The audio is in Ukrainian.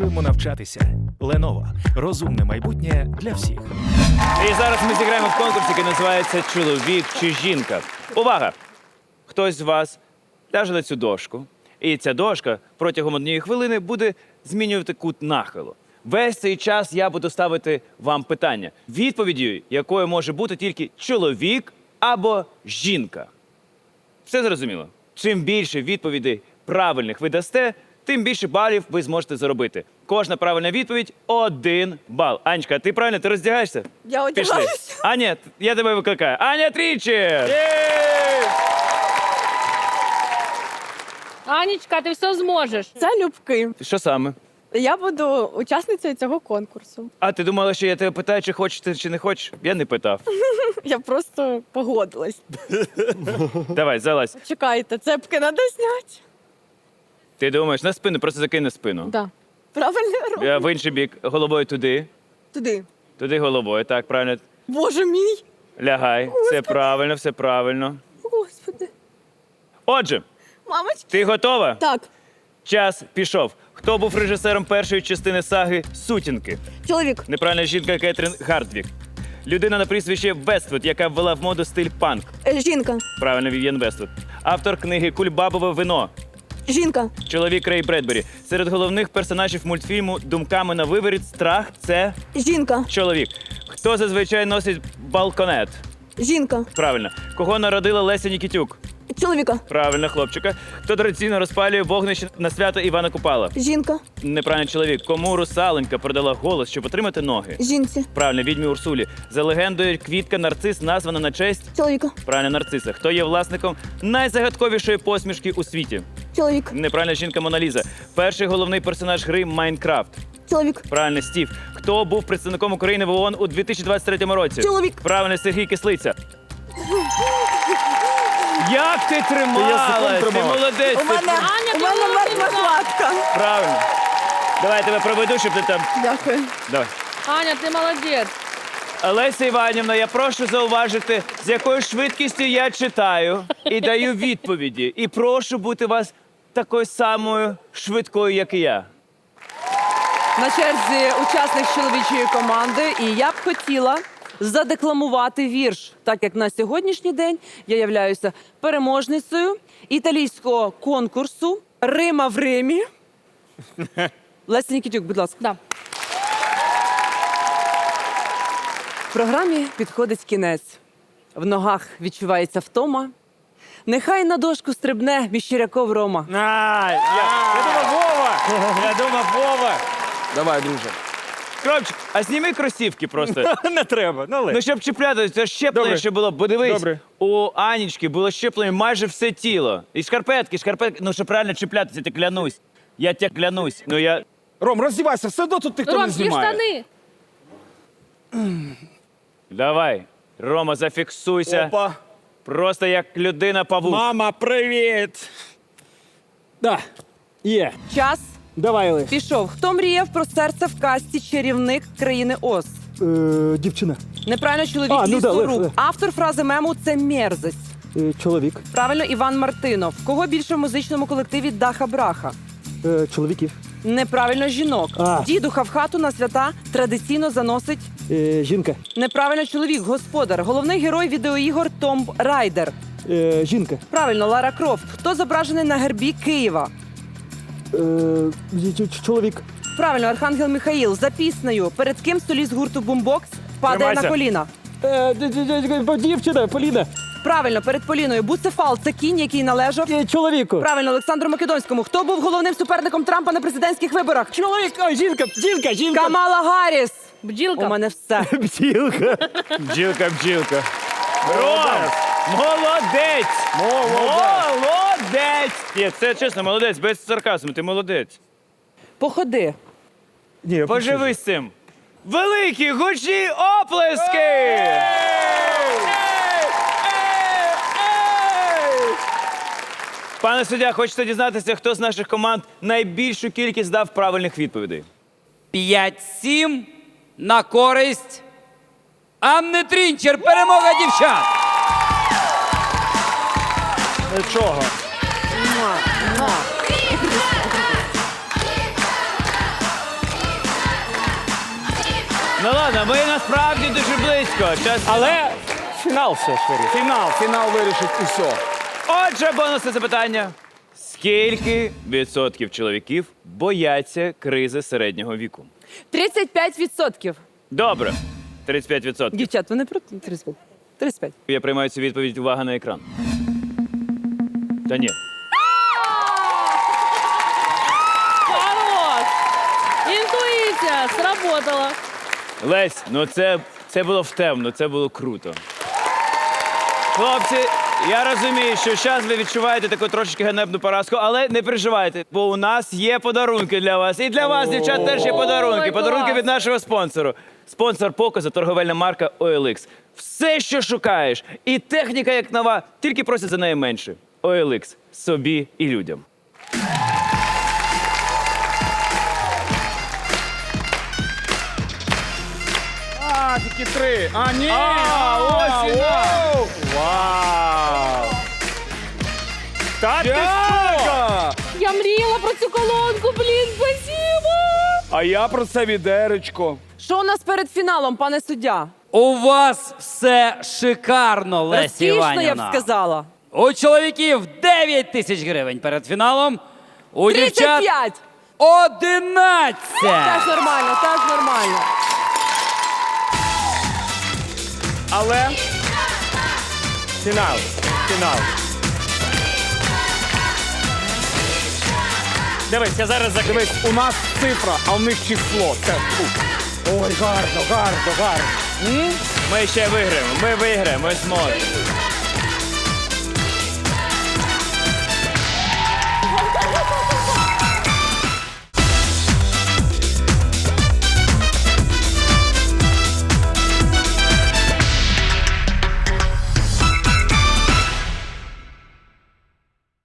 Продовжуємо навчатися. Lenovo. розумне майбутнє для всіх. І зараз ми зіграємо в конкурс, який називається Чоловік чи жінка. Увага! Хтось з вас ляже на цю дошку, і ця дошка протягом однієї хвилини буде змінювати кут нахилу. Весь цей час я буду ставити вам питання, відповіддю якою може бути тільки чоловік або жінка. Все зрозуміло? Чим більше відповідей правильних ви дасте, тим більше балів ви зможете заробити. Кожна правильна відповідь один бал. Анечка, ти правильно ти роздягаєшся? Я Пішли. одягаюся. Аня, я тебе викликаю. Аня Трічі! Анічка, ти все зможеш. Це любки. Що саме? Я буду учасницею цього конкурсу. А ти думала, що я тебе питаю, чи хочеш ти, чи не хочеш? Я не питав. Я просто погодилась. Давай, залазь. Чекайте, цепки треба зняти. Ти думаєш, на спину, просто закинь на спину. Да. Правильно роблю? Я в інший бік, головою туди, Туди. туди головою. Так, правильно. Боже мій. Лягай. Все правильно, все правильно. Господи. Отже, Мамочки. ти готова? Так, Час пішов. Хто був режисером першої частини саги Сутінки? чоловік. Неправильна жінка Кетрін Гардвік. Людина на прізвище Вествуд, яка ввела в моду стиль панк. Е, Жінка. Правильно, Вів'єн Вествуд. Автор книги Кульбабове вино. Жінка. Чоловік Рей Бредбері. Серед головних персонажів мультфільму Думками на виворіт страх це Жінка. чоловік. Хто зазвичай носить балконет? Жінка. Правильно. Кого народила Леся Нікітюк? Чоловіка. Правильно, хлопчика. Хто традиційно розпалює вогнище на свято Івана Купала? Жінка. Неправильно чоловік. Кому русаленька продала голос, щоб отримати ноги? Жінці. Правильно, відьмі Урсулі. За легендою, квітка нарцис названа на честь. Чоловіка. Правильно, нарциса. Хто є власником найзагадковішої посмішки у світі? Чоловік. Неправильна жінка Моналіза. Перший головний персонаж гри Майнкрафт. Чоловік. Правильно, Стів. Хто був представником України в ООН у 2023 році? Чоловік. Правильно, Сергій Кислиця. Як ти трималась? Ти молодець. У мене, Аня, у мене мертва хватка. Правильно. Давай я тебе проведу, щоб ти там. Дякую. Давай. Аня, ти молодець. Леся Іванівна, я прошу зауважити, з якою швидкістю я читаю і даю відповіді. І прошу бути вас такою самою швидкою, як і я. На черзі учасник чоловічої команди, і я б хотіла задекламувати вірш, так як на сьогоднішній день я являюся переможницею італійського конкурсу Рима в Римі. Леся Нікітюк, будь ласка. Да. Програмі підходить кінець. В ногах відчувається втома. Нехай на дошку стрибне міщиряков Рома. А, я, я думав, Вова! Я думав, Вова! Давай, друже. Кропчик, а зніми кросівки просто. Не треба, налий. Ну, щоб чіпляти, це щеплення Добре. ще було. Бо дивись, Добре. у Анічки було щеплення майже все тіло. І шкарпетки, шкарпетки. Ну, щоб правильно чіплятися, я тебе клянусь. Я тебе клянусь. Ну я. Ром, роздівайся, все одно тут ніхто Ром, не ті знімає. штани. Давай, Рома, зафіксуйся. Опа. Просто як людина павук. Мама, привіт. Да, є. Час Давай, Олег. пішов. Хто мріяв про серце в касті чарівник країни Оз? Е, дівчина, Неправильно чоловік А, ну да, лісоруб. Лев, Лев. Автор фрази мему це мерзость. е, чоловік, Правильно, Іван Мартинов. Кого більше в музичному колективі Даха Браха? е, чоловіків, Неправильно жінок. А. Дідуха в хату на свята традиційно заносить. е, жінка, Неправильно чоловік, господар. Головний герой відеоігор Том Райдер. е, жінка, Правильно, Лара Крофт. Хто зображений на гербі Києва? е, ч- ч- чоловік, Правильно, Архангел Михаїл. За піснею. Перед ким соліст гурту Бумбокс падає Тримайся. на коліна? е, д- д- д- д- дівчина, Поліна, Правильно, перед Поліною. Буцефал це кінь, який належав. е, чоловіку, Правильно, Олександру Македонському. Хто був головним суперником Трампа на президентських виборах? чоловік, ой, жінка, жінка, жінка, Камала Гарріс. Бджілка. У мене все. бджілка, Бджілка, бджілка. Ром! Молодець! Молодець! Ні, це чесно, молодець, без сарказму, ти молодець. Походи. Ні, я Поживи з цим. Великі гучні оплески! Пане суддя, хочете дізнатися, хто з наших команд найбільшу кількість дав правильних відповідей? 5-7 на користь Анни Трінчер. Перемога дівчат. Ну ладно, ми насправді дуже близько. Час... Але фінал все ж вирішив. Фінал, фінал вирішить усе. Отже, бонусне запитання. Скільки відсотків чоловіків бояться кризи середнього віку? 35%. Добре. 35%. Дівчат, ви не проти? 35. 35. Я приймаю цю відповідь. Увага на екран. Та ні. Хорош! Інтуїція сработала. Лесь, ну це, це було втемно, це було круто. Хлопці, я розумію, що зараз ви відчуваєте таку трошечки ганебну поразку, але не переживайте, бо у нас є подарунки для вас. І для вас, дівчат, теж є подарунки. Ой, Подарунки клас. від нашого спонсору. Спонсор показу торговельна марка OLX. Все, що шукаєш, і техніка як нова, тільки просять за неї менше. OLX. собі і людям. А, тільки три. А, ні. А, ось і вау. Вау! Та ти що? Я мріяла про цю колонку, блін, спасибо! А я про це відеречко. Що у нас перед фіналом, пане суддя? У вас все шикарно, Лесі Розкішно, Іванівна. я б сказала. У чоловіків 9 тисяч гривень перед фіналом. У дівчат 35! 11! Теж нормально, теж нормально. Але фінал. Фінал. Дивись, я зараз закрив. Дивись, у нас цифра, а в них число. Це фу. Ой, гарно, гарно, гарно. Ми ще виграємо, ми виграємо, ми зможемо.